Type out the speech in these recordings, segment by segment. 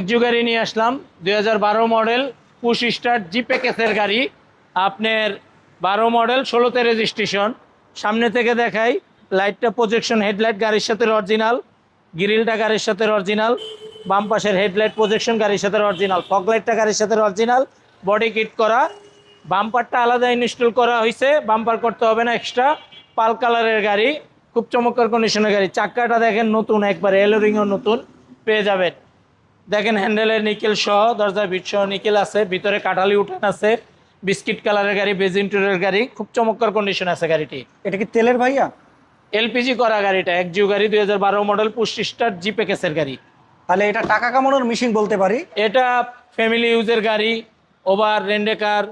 একজু গাড়ি নিয়ে আসলাম, দুই হাজার বারো মডেল পুশ স্টার্ট জিপে কেসের গাড়ি। আপনার বারো মডেল, ষোলোতে রেজিস্ট্রেশন সামনে থেকে দেখাই লাইটটা প্রজেকশন হেডলাইট গাড়ির সাথে অরিজিনাল গ্রিলটা গাড়ির সাথে অরিজিনাল বাম পাশের হেডলাইট প্রজেকশন গাড়ির সাথে অরিজিনাল ফগ লাইটটা গাড়ির সাথে অরিজিনাল বডি কিট করা। বাম্পারটা আলাদা ইনস্টল করা হয়েছে বাম্পার করতে হবে না এক্সট্রা পাল কালারের গাড়ি, খুব চমৎকার কন্ডিশনের গাড়ি। চাক্কাটা দেখেন নতুন, একবার এলোরিংও নতুন, পেয়ে যাবেন। দেখেন হ্যান্ডেলের নিকেল সহ দরজা বিট সহ নিকেল আছে ভিতরে কাটালি উঠান আছে বিস্কিট কালারের গাড়ি বেজিন্টুরের গাড়ি খুব চমৎকার কন্ডিশন আছে গাড়িটি। এটা কি তেলের ভাইয়া? এলপিজি করা গাড়িটা এক জিও গাড়ি দুই হাজার বারো মডেল পুষ্টি স্টার জিপে কেসের গাড়ি। তাহলে এটা টাকা কামানোর মেশিন বলতে পারি? এটা ফ্যামিলি ইউজের গাড়ি ওভার রেন্ডেকার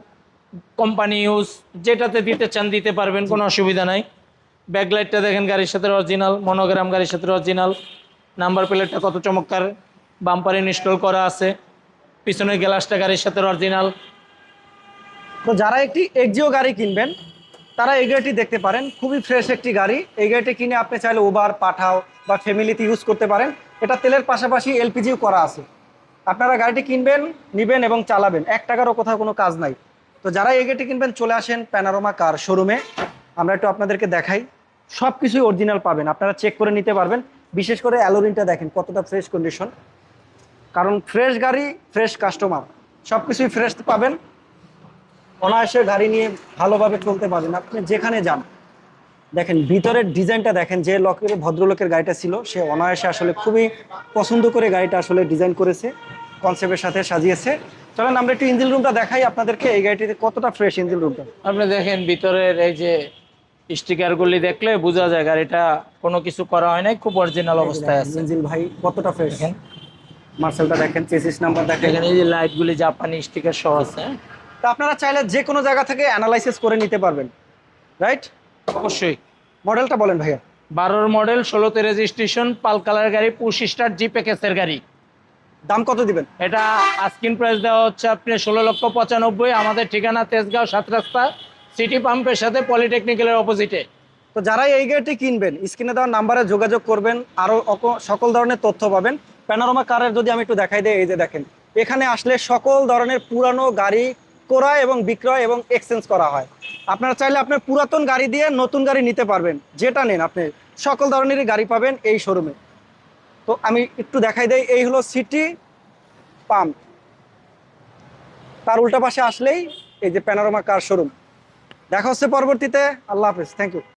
কোম্পানি ইউজ যেটাতে দিতে চান দিতে পারবেন কোনো অসুবিধা নাই। ব্যাকলাইটটা দেখেন গাড়ির সাথে অরিজিনাল মনোগ্রাম গাড়ির সাথে অরিজিনাল নাম্বার প্লেটটা কত চমৎকার। বাম্পার ইনস্টল করা আছে। পিছনের গ্লাসটা গাড়ির সাথে অরিজিনাল তো যারা একটি এক্সিও গাড়ি কিনবেন, তারা এই গাড়িটি দেখতে পারেন। খুবই ফ্রেশ একটি গাড়ি। এই গাড়িটি কিনে আপনি চাইলে ওবার পাঠাও বা ফ্যামিলিতে ইউজ করতে পারেন। এটা তেলের পাশাপাশি এলপিজিও করা আছে। আপনারা গাড়িটি কিনবেন, নিবেন এবং চালাবেন। এক টাকারও কোথাও কোনো কাজ নাই। তো যারা এই গাড়িটি কিনবেন, চলে আসেন প্যানারোমা কার শোরুমে আমরা একটু আপনাদেরকে দেখাই। সব কিছুই অরিজিনাল পাবেন। আপনারা চেক করে নিতে পারবেন। বিশেষ করে অ্যালোরিনটা দেখেন, কতটা ফ্রেশ কন্ডিশন কারণ ফ্রেশ গাড়ি ফ্রেশ কাস্টমার সব কিছুই ফ্রেশ পাবেন। অনায়াসে গাড়ি নিয়ে ভালোভাবে চলতে পারবেন। আপনি যেখানে যান দেখেন ভিতরের ডিজাইনটা দেখেন যে লোকের ভদ্রলোকের গাড়িটা ছিল সে অনায়াসে আসলে খুবই পছন্দ করে গাড়িটা আসলে ডিজাইন করেছে কনসেপ্টের সাথে সাজিয়েছে। চলেন আমরা একটু ইঞ্জিন রুমটা দেখাই আপনাদেরকে এই গাড়িটিতে কতটা ফ্রেশ ইঞ্জিন রুমটা আপনি দেখেন ভিতরের এই যে স্টিকারগুলি দেখলে বোঝা যায় গাড়িটা কোনো কিছু করা হয় নাই খুব অরিজিনাল অবস্থায় আছে। ইঞ্জিন ভাই কতটা ফ্রেশ দেখেন মার্সেলটা দেখেন চেসিস নাম্বার দেখেন। এই যে লাইটগুলি জাপানি স্টিকার সহ আছে? তো আপনারা চাইলে যে কোনো জায়গা থেকে অ্যানালাইসিস করে নিতে পারবেন রাইট অবশ্যই। মডেলটা বলেন ভাইয়া। বারোর মডেল ষোলোতে রেজিস্ট্রেশন পাল কালার গাড়ি পুশ স্টার জি প্যাকেজের গাড়ি। দাম কত দিবেন? এটা আস্কিন প্রাইস দেওয়া হচ্ছে আপনি ষোলো লক্ষ পঁচানব্বই আমাদের ঠিকানা তেজগাঁও সাত রাস্তা সিটি পাম্পের সাথে পলিটেকনিক্যালের অপোজিটে তো যারা এই গাড়িটি কিনবেন স্ক্রিনে দেওয়া নাম্বারে যোগাযোগ করবেন আরও সকল ধরনের তথ্য পাবেন। প্যানোরামা কারের যদি আমি একটু দেখাই দিই, এই যে দেখেন, এখানে আসলে সকল ধরনের পুরানো গাড়ি ক্রয় এবং বিক্রয় এবং এক্সচেঞ্জ করা হয়। আপনারা চাইলে আপনার পুরাতন গাড়ি দিয়ে নতুন গাড়ি নিতে পারবেন, যেটা নেন আপনি, সকল ধরনেরই গাড়ি পাবেন এই শোরুমে তো আমি একটু দেখাই দেই, এই হলো সিটি পাম্প তার উল্টা পাশে আসলেই এই যে প্যানোরামা কার শোরুম দেখা হচ্ছে পরবর্তীতে, আল্লাহ হাফেজ থ্যাংক ইউ